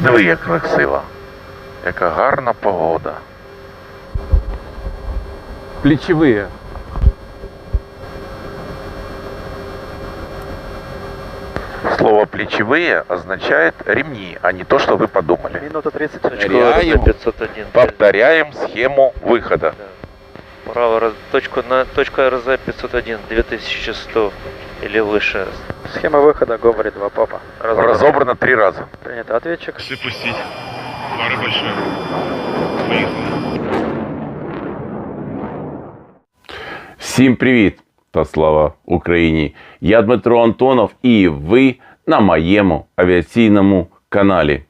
Диви, як красиво. Яка гарна погода. Плечевые. Слово плечевые означает ремни, а не то, что вы подумали. Минута 30, точка Теряем. РЗ 501. Повторяем схему выхода. Да. Право, раз- точку, на, точка РЗ 501, 2100 или выше. Схема выхода, говорит два папа. Разобрано три раза. Принято. Ответчик. Все пустить. Пары большие. Поехали. Всім привіт та слава Україні! Я Дмитро Антонов і ви на моєму авіаційному каналі.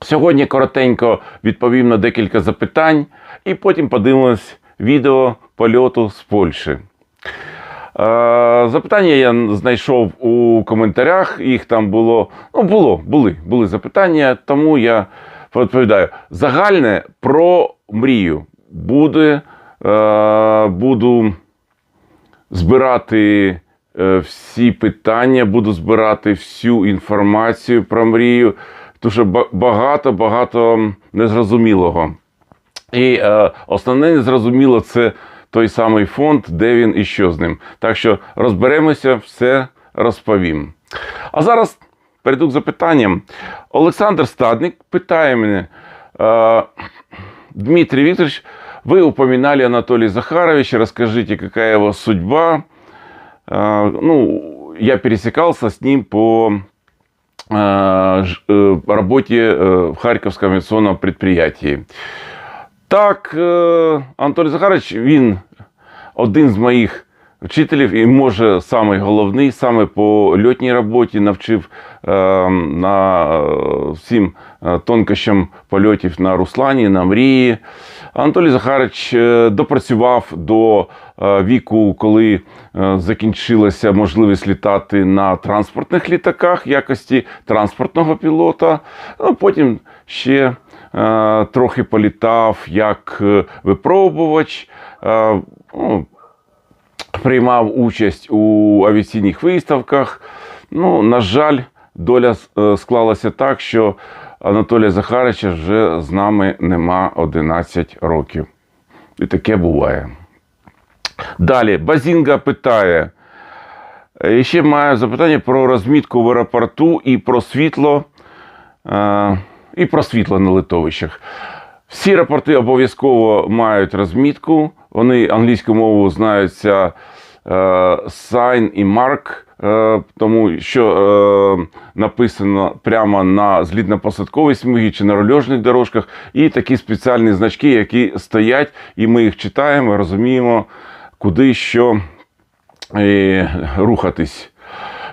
Сьогодні коротенько відповім на декілька запитань і потім подивимось відео польоту з Польщі. Е, Запитання я знайшов у коментарях. Їх там було. Ну, було, були, були запитання, тому я відповідаю. Загальне про мрію. Буде, е, буду збирати е, всі питання, буду збирати всю інформацію про мрію, тому що багато, багато незрозумілого. І е, основне незрозуміло це той самий фонд, де він і що з ним. Так що розберемося, все розповім. А зараз перейду к запитанням. Олександр Стадник питає мене. Е, Дмитрий Викторович, вы упоминали Анатолия Захаровича, расскажите, какая его судьба. А, Ну, я пересекался с ним по а, ж- э, работе э, в Харьковском авиационном предприятии. Так, е, Анатолій Захарович, він один з моїх вчителів і може самий головний, саме по льотній роботі навчив е, на е, всім е, тонкощам польотів на Руслані, на мрії. Анатолій Захарович е, допрацював до е, віку, коли закінчилася можливість літати на транспортних літаках в якості транспортного пілота. Ну, потім ще трохи політав як е, випробувач. Е, ну, приймав участь у авіаційних виставках. Ну, на жаль, доля е, склалася так, що Анатолія Захаровича вже з нами нема 11 років. І таке буває. Далі, Базінга питає. е, Ще маю запитання про розмітку в аеропорту і про світло, е, і про світло на литовищах. Всі аеропорти обов'язково мають розмітку. Вони англійську мову знаються е, sign і mark, е, тому що е, написано прямо на злітно-посадковій смугі чи на рольожних дорожках, і такі спеціальні значки, які стоять, і ми їх читаємо, розуміємо, куди що рухатись.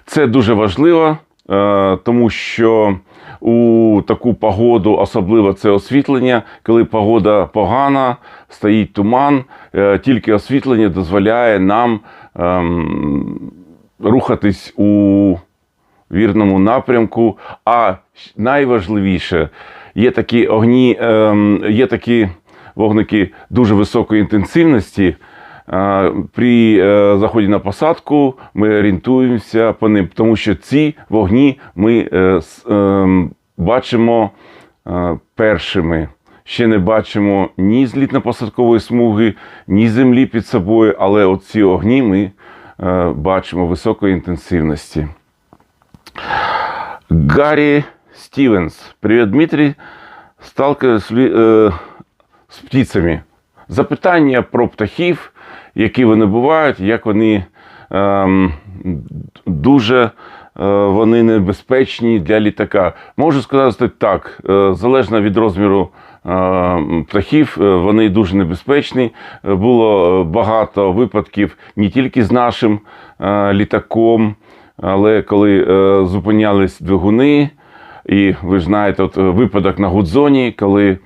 Це дуже важливо, тому що у таку погоду, особливо це освітлення, коли погода погана, стоїть туман, е, тільки освітлення дозволяє нам ем, рухатись у вірному напрямку. А найважливіше, є такі огні, ем, є такі вогники дуже високої інтенсивності. При е, заході на посадку ми орієнтуємося по ним, тому що ці вогні ми е, ем, бачимо е, першими. Ще не бачимо ні злітно-посадкової смуги, ні землі під собою, але оці огні ми бачимо високої інтенсивності. Гаррі Стівенс. Привіт, Дмитрий. Сталкиваюсь з птицями. Запитання про птахів, які вони бувають, як вони ем, дуже е, вони небезпечні для літака. Можу сказати так, е, залежно від розміру е, птахів, вони дуже небезпечні. Було багато випадків не тільки з нашим літаком, але коли зупинялись двигуни, і ви знаєте, от випадок на Гудзоні, коли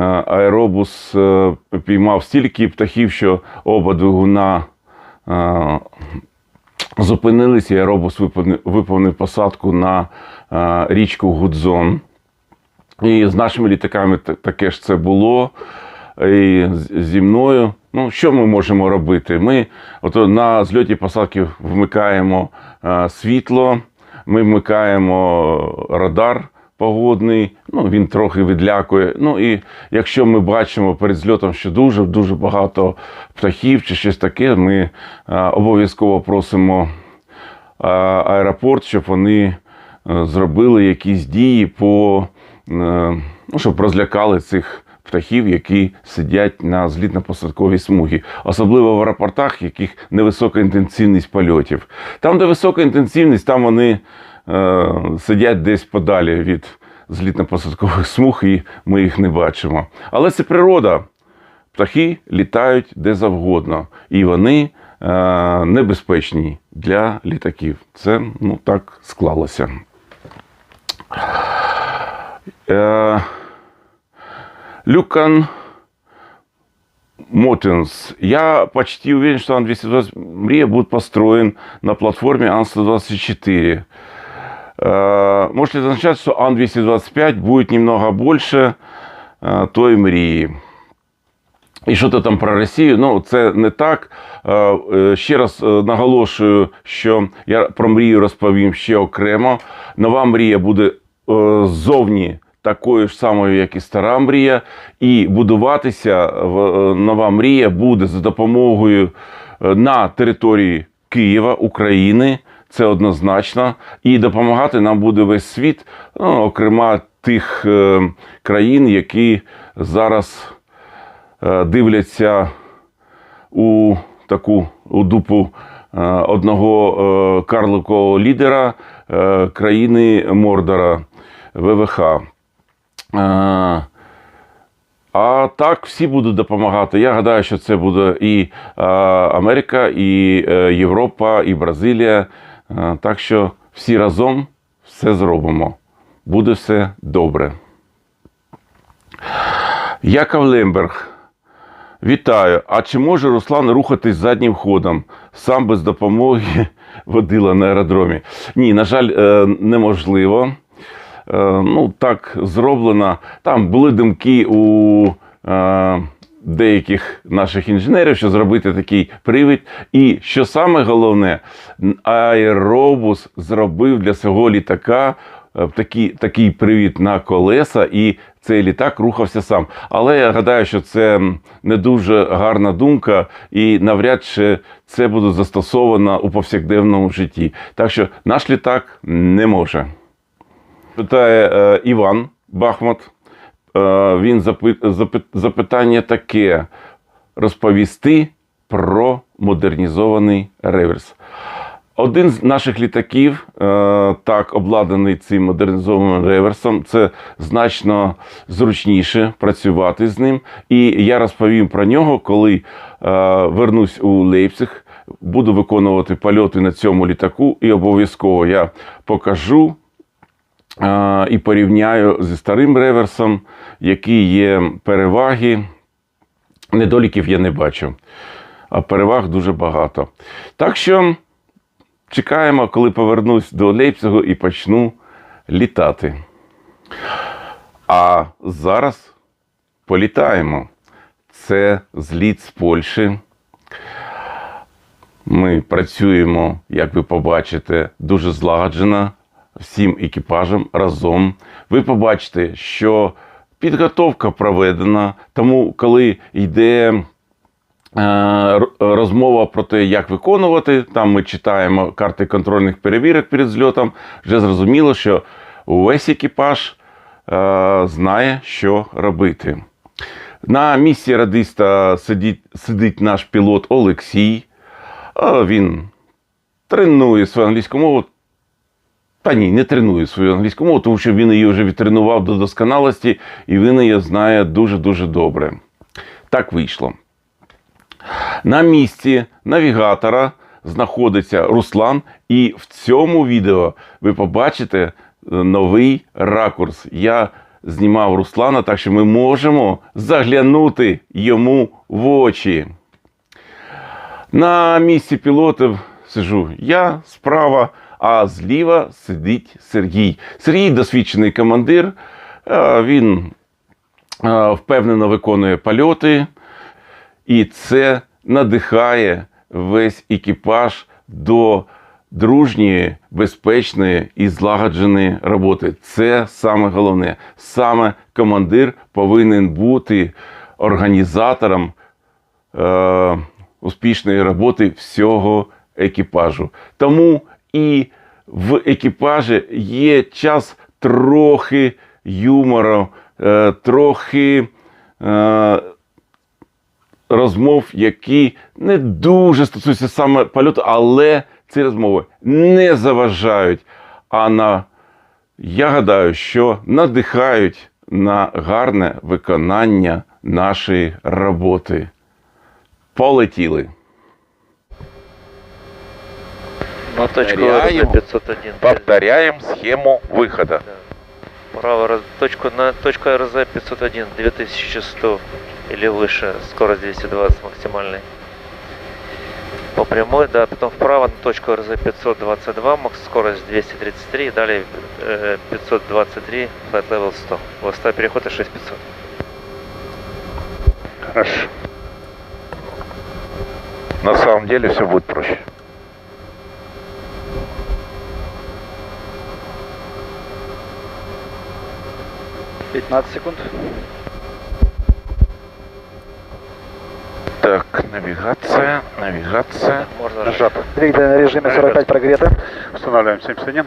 аеробус е, піймав стільки птахів, що оба двигуна е, зупинилися, і аеробус виповнив, посадку на е, річку Гудзон. І з нашими літаками таке ж це було. І зі мною. Ну, що ми можемо робити? Ми от на зльоті посадки вмикаємо е, світло, ми вмикаємо радар погодний, ну він трохи відлякує. Ну і якщо ми бачимо перед зльотом, що дуже дуже багато птахів чи щось таке, ми а, обов'язково просимо а, аеропорт, щоб вони е, зробили якісь дії по е, ну, щоб розлякали цих птахів, які сидять на злітно-посадковій смугі, особливо в аеропортах, яких невисока інтенсивність польотів. Там, де висока інтенсивність, там вони е, сидять десь подалі від злітно-посадкових смуг, і ми їх не бачимо. Але це природа. Птахи літають де завгодно, і вони е, небезпечні для літаків. Це ну так склалося. Э, Люкан Мотенс. Я почти уверен, что Ан-220 Мрия будет построен на платформе Ан-124. Э, Может ли это означать, что Ан-225 будет немного больше э, той Мрії? І що то там про Росію? Ну, це не так. Е, е, Ще раз е, наголошую, що я про мрію розповім ще окремо. Нова мрія буде е, ззовні такою ж самою, як і стара мрія, і будуватися в- е, нова мрія буде за допомогою е, на території Києва, України. Це однозначно. І допомагати нам буде весь світ, ну, окрема тих е, країн, які зараз е, дивляться у таку у дупу е, одного е, карликового лідера е, країни Мордора ВВХ. Е, А так всі будуть допомагати. Я гадаю, що це буде і е, Америка, і е, Європа, і Бразилія. Е, Так що всі разом все зробимо. Буде все добре. Яков Лемберг. Вітаю. А чи може Руслан рухатись заднім ходом? Сам без допомоги водила на аеродромі? Ні, на жаль, е, неможливо. Е, Ну, так зроблено. Там були думки у деяких наших інженерів, що зробити такий привід. І що саме головне, аеробус зробив для свого літака е, такий, такий привід на колеса, і цей літак рухався сам. Але я гадаю, що це не дуже гарна думка, і навряд чи це буде застосовано у повсякденному житті. Так що наш літак не може. Питає е, Іван Бахмут. Е, він запит, запит, запитання таке: розповісти про модернізований реверс. Один з наших літаків, е, так обладнаний цим модернізованим реверсом, це значно зручніше працювати з ним. І я розповім про нього, коли е, вернусь у Лейпциг, буду виконувати польоти на цьому літаку, і обов'язково я покажу і порівняю зі старим реверсом, які є переваги. Недоліків я не бачу, а переваг дуже багато. Так що чекаємо, коли повернусь до Лейпцигу і почну літати. А зараз політаємо. Це зліт з Польщі. Ми працюємо, як ви побачите, дуже злагоджено всім екіпажем разом. Ви побачите, що підготовка проведена, тому коли йде е, розмова про те, як виконувати, там ми читаємо карти контрольних перевірок перед зльотом, вже зрозуміло, що увесь екіпаж е, знає, що робити. На місці радиста сидить, сидить наш пілот Олексій. Він тренує свою англійську мову. Та ні, не тренує свою англійську мову, тому що він її вже відтренував до досконалості, і він її знає дуже-дуже добре. Так вийшло. На місці навігатора знаходиться Руслан, і в цьому відео ви побачите е, новий ракурс. Я знімав Руслана, так що ми можемо заглянути йому в очі. На місці пілотів сижу я справа, а зліва сидить Сергій. Сергій досвідчений командир. е, Він е, впевнено виконує польоти, і це надихає весь екіпаж до дружньої, безпечної і злагодженої роботи. Це саме головне. Саме командир повинен бути організатором е, успішної роботи всього екіпажу. Тому і в екіпажі є час трохи юмору, е, трохи е, розмов, які не дуже стосуються саме польоту, але ці розмови не заважають. А на, я гадаю, що надихають на гарне виконання нашої роботи. Полетіли. Точку Повторяем. РЗ 501. Повторяем схему выхода. Да. Право, точку, на точку РЗ 501, 2100 или выше, скорость 220 максимальной. По прямой, да, потом вправо на точку РЗ 522, макс скорость 233, и далее э, 523, flight level 100. Высота перехода 6500. Хорошо. На самом деле все будет проще. Секунд. Так, навигация, навигация. Можно Нажат. Двигатель на режиме 45 прогреты. Устанавливаем 71.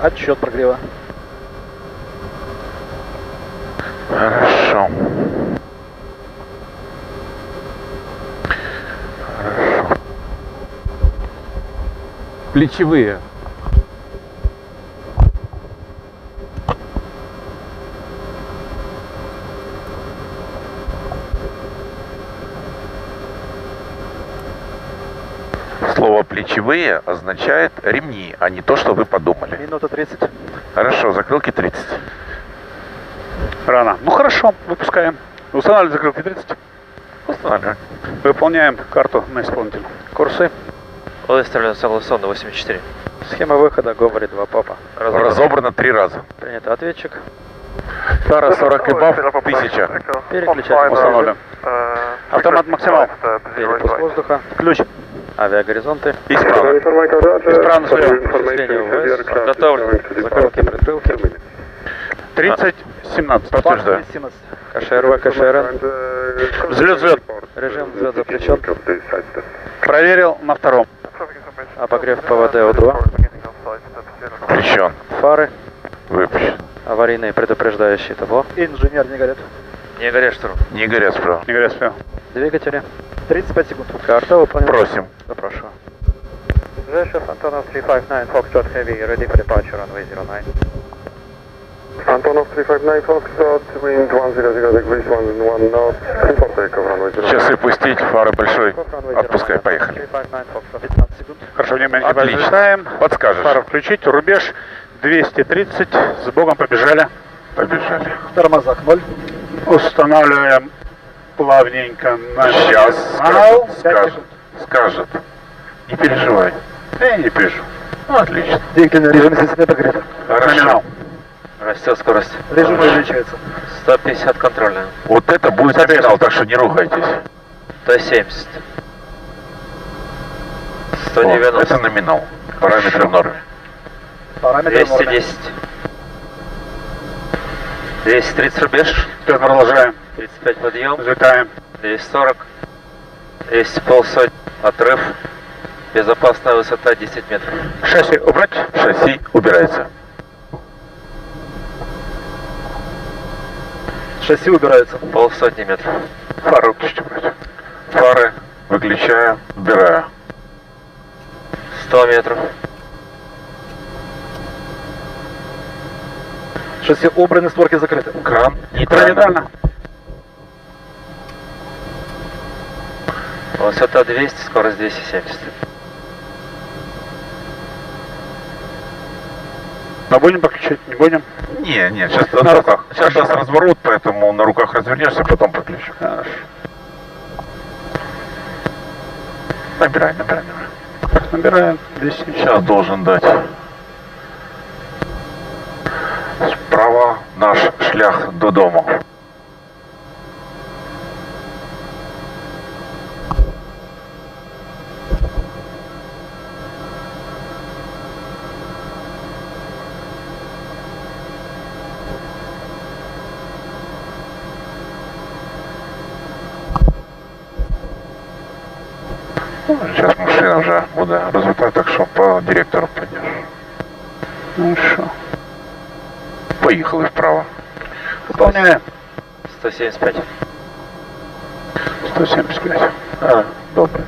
Отчет прогрева. Хорошо. Плечевые. Слово плечевые означает ремни, а не то, что вы подумали. Минута 30. Хорошо, закрылки 30. Рано. Ну хорошо, выпускаем. Устанавливаем закрылки 30. Устанавливаем. Выполняем карту на исполнителя. Курсы. Выставлен согласованно 84. Схема выхода, говорит два папа. Разобрано три раза. Принято ответчик. Пара 40 и баф, 1000. Переключатель. Устанавливаем. Автомат максимал. Перепуск воздуха. Ключ. Авиагоризонты. Исправно. Исправно УВС. Подготовлен. Закрылки, предкрылки. 30, 17. Подтверждаю. 17. КШРВ, КШРН. Взлет, взлет. Режим взлет запрещен. Проверил на втором. Обогрев ПВД О2. Включен. Фары. Выпущен. Аварийные предупреждающие табло. Инженер не горит. Не горят штурм. Не горят справа. Не говоря слева. Двигатели. 35 секунд. Карта выполнена. Просим. Запрашиваю. Жешев Антонов 359 Foxtrot Heavy, ready for departure runway 09. Antonov 359 Foxtrot, wind 100 degrees, 1 knot, report takeoff runway 09. Часы пустить, фары большой. Отпускай, 09. поехали. 359 Foxtrot, 15 секунд. Хорошо, внимание, Отлично. взлетаем. Подскажешь. Фары включить, рубеж 230. С Богом побежали. Побежали. Тормозак 0. Устанавливаем плавненько на Сейчас максимал. скажет. Скажет. Скажет. Не переживай. Я не пишу. Ну, отлично. Двигатель на режиме сильный прогрев. Хорошо. Растет скорость. Режим увеличивается. 150 контрольная. Вот это будет номинал, так что не ругайтесь. 170. О, 190. это номинал. Параметры в норме. Параметры нормы. 210. 230 рубеж. Все, продолжаем. 35 подъем. Взлетаем. 240. 200 полсотни. Отрыв. Безопасная высота 10 метров. Шасси убрать. Шасси убирается. Шасси убирается. Полсотни метров. Фары выключите, брать. Фары выключаю, убираю. 100 метров. Шасси убраны, створки закрыты. Кран Нейтрально. Высота 200, скорость 270. Но будем подключать, не будем? Не, не, сейчас на руках. Сейчас даст разворот, поэтому на руках развернешься, потом подключу. Хорошо. Набирай, набирай, набирай. Как набираем, здесь сейчас должен дать. Справа наш шлях до дома. Зараз машина вже буде розвитати, так що по директору підеш. Ну що? Поїхали вправо. Выполняем. 175. 175. А, добре.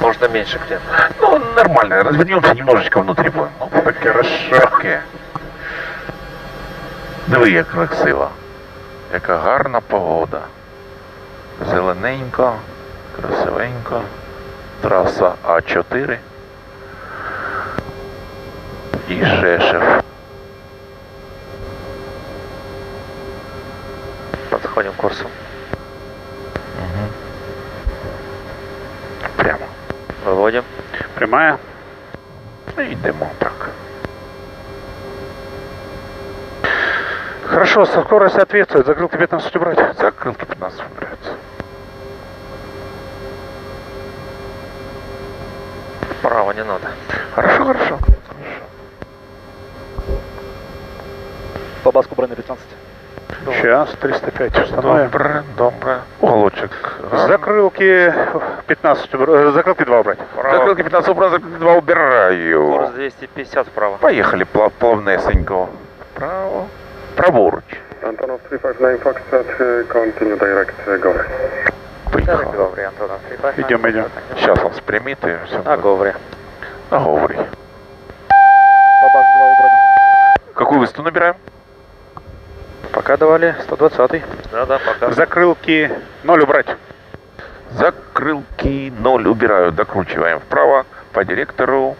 Можно меньше, клиент. Ну, нормально. Развернемся немножечко внутрі будемо. Ну, таке розширке. Диви, як красиво. Яка гарна погода. Зелененько, красивенько. Траса А4. І Шешев. Подходим к курсу. Угу. Прямо. Выводим. Прямая. І йдемо Хорошо, скорость соответствует. Закрылки 15 убрать. Закрылки 15 нравится. Вправо не надо. Хорошо, хорошо. По баску брони 15. Сейчас, 305 установим. Добре, добре. Уголочек. Закрылки 15 убрать. э, Закрылки 2 убрать. Закрылки 15 убрал, закрылки 2 убираю. Курс 250 вправо. Поехали плав- плавнесенько. Право. Праворуч. Antonov 359 Foxtrot, continue direct uh, go. Поїхали. Говори, Антонов 359. Идем, идем. Сейчас он спрямит и все. На говоре. На говори. По баску 2 убраны. Какую высоту набираем? Пока давали 120. Да-да, пока. Закрылки 0 убрать. Закрылки 0 убираю. Докручиваем вправо по директору.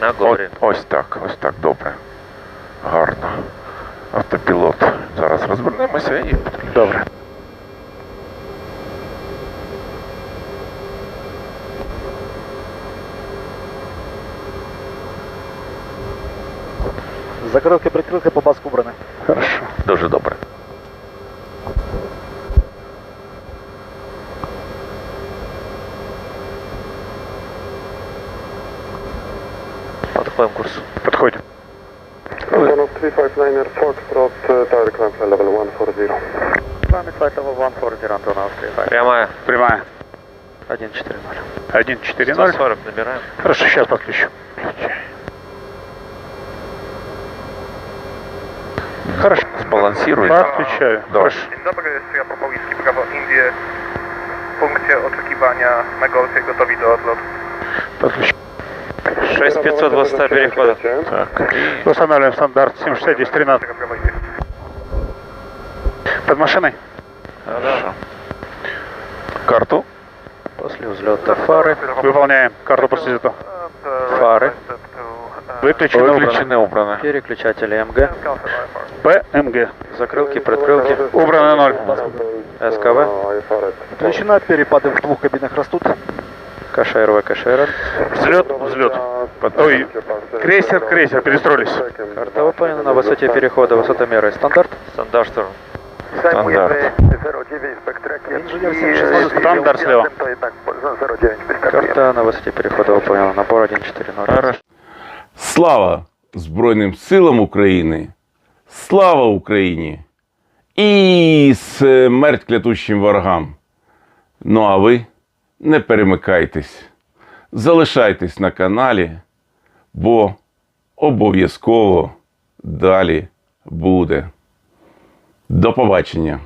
На говоре. О- ось так, ось так, добре. Гарно. Автопілот. Зараз розвернемося і Добре. Закрылки, прикрылки по баску убраны. Хорошо. дуже добре. 140, Антонов 359. Прямая. Прямая. 140. 1-4-0. 140 набираем. Хорошо, сейчас подключу. Хорошо. Збалансируй. Подключаю. Да. Хорошо. Dzień dobry, ja Popowiński, prawo Indie. W punkcie oczekiwania na golfie gotowi do odlotu. Подключу. 6500 высота перехода. Так. І Устанавливаем стандарт 760 10 13. Czeka prawo Indie. Под машиной. Да-да. Карту. После взлета фары. Выполняем карту после этого. Фары. Выключено, убрано. Виключене обране. Переключатели МГ. ПМГ. Закрылки, прикрылки. Убрано 0. СКВ. Включена, перепады в двух кабинах растут. КШРВ, КШР. Взлет, взлет. Ой, крейсер, крейсер, перестроились. Карта выполнена на высоте перехода, высотомеры стандарт. Стандарт шторм. Стандарт. Инженер 716. Стандарт слева. Карта на высоте перехода выполнена. Набор 140. Хорошо. Слава Збройним силам України! Слава Україні! І смерть клятущим ворогам! Ну а ви не перемикайтесь, залишайтесь на каналі, бо обов'язково далі буде. До побачення!